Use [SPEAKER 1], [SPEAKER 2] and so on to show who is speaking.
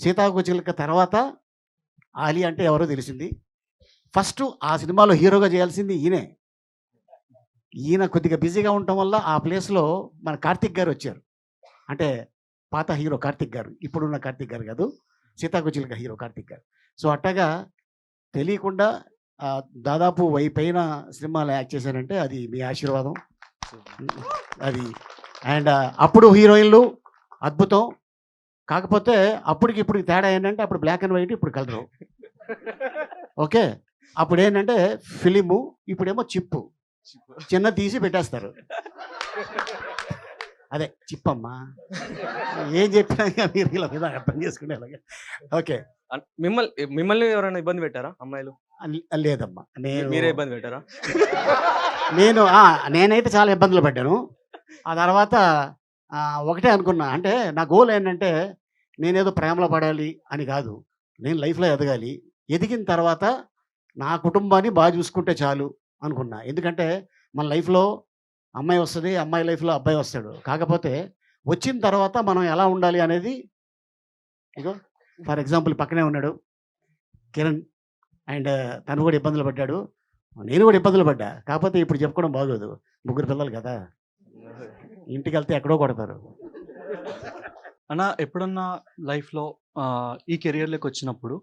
[SPEAKER 1] సీతాకు చిలుక తర్వాత ఆలి అంటే ఎవరో తెలిసింది. ఫస్ట్ ఆ సినిమాలో హీరోగా చేయాల్సింది ఈయనే. ఈయన కొద్దిగా బిజీగా ఉండటం వల్ల ఆ ప్లేస్లో మన కార్తిక్ గారు వచ్చారు. అంటే పాత హీరో కార్తిక్ గారు ఇప్పుడున్న కార్తిక్ గారు కాదు సీతాకు చిలుక హీరో కార్తిక్ గారు. సో అట్టగా తెలియకుండా దాదాపు వై పైన సినిమాలు యాక్ట్ చేశానంటే అది మీ ఆశీర్వాదం. అది అండ్ అప్పుడు హీరోయిన్లు అద్భుతం. కాకపోతే అప్పటికి ఇప్పుడు తేడా ఏంటంటే అప్పుడు బ్లాక్ అండ్ వైట్ ఇప్పుడు కలరు. ఓకే? అప్పుడు ఏంటంటే ఫిలిము ఇప్పుడేమో చిప్పు. చిన్న తీసి పెట్టేస్తారు. అదే చిప్పమ్మా. ఏం చెప్పినా మీరు ఇలా మీద అర్థం చేసుకునే ఓకే.
[SPEAKER 2] మిమ్మల్ని మిమ్మల్ని ఎవరైనా ఇబ్బంది పెట్టారా అమ్మాయిలు?
[SPEAKER 1] లేదమ్మా. నేను
[SPEAKER 2] మీరే ఇబ్బంది పెట్టారా?
[SPEAKER 1] నేను నేనైతే చాలా ఇబ్బందులు పడ్డాను. ఆ తర్వాత ఒకటే అనుకున్నా. అంటే నా గోల్ ఏంటంటే నేనేదో ప్రేమలో పడాలి అని కాదు. నేను లైఫ్లో ఎదగాలి. ఎదిగిన తర్వాత నా కుటుంబాన్ని బాగా చూసుకుంటే చాలు అనుకున్నా. ఎందుకంటే మన లైఫ్లో అమ్మాయి వస్తుంది అమ్మాయి లైఫ్లో అబ్బాయి వస్తాడు. కాకపోతే వచ్చిన తర్వాత మనం ఎలా ఉండాలి అనేది ఇగో ఫర్ ఎగ్జాంపుల్ పక్కనే ఉన్నాడు కిరణ్ అండ్ తను కూడా ఇబ్బందులు పడ్డాడు. నేను కూడా ఇబ్బందులు పడ్డా. కాకపోతే ఇప్పుడు చెప్పుకోవడం బాగోదు. ముగ్గురు పిల్లలు కదా. ఇంటికి వెళ్తే ఎక్కడో కొడతారు.
[SPEAKER 3] అన్న ఎప్పుడన్నా లైఫ్లో ఈ కెరియర్లోకి వచ్చినప్పుడు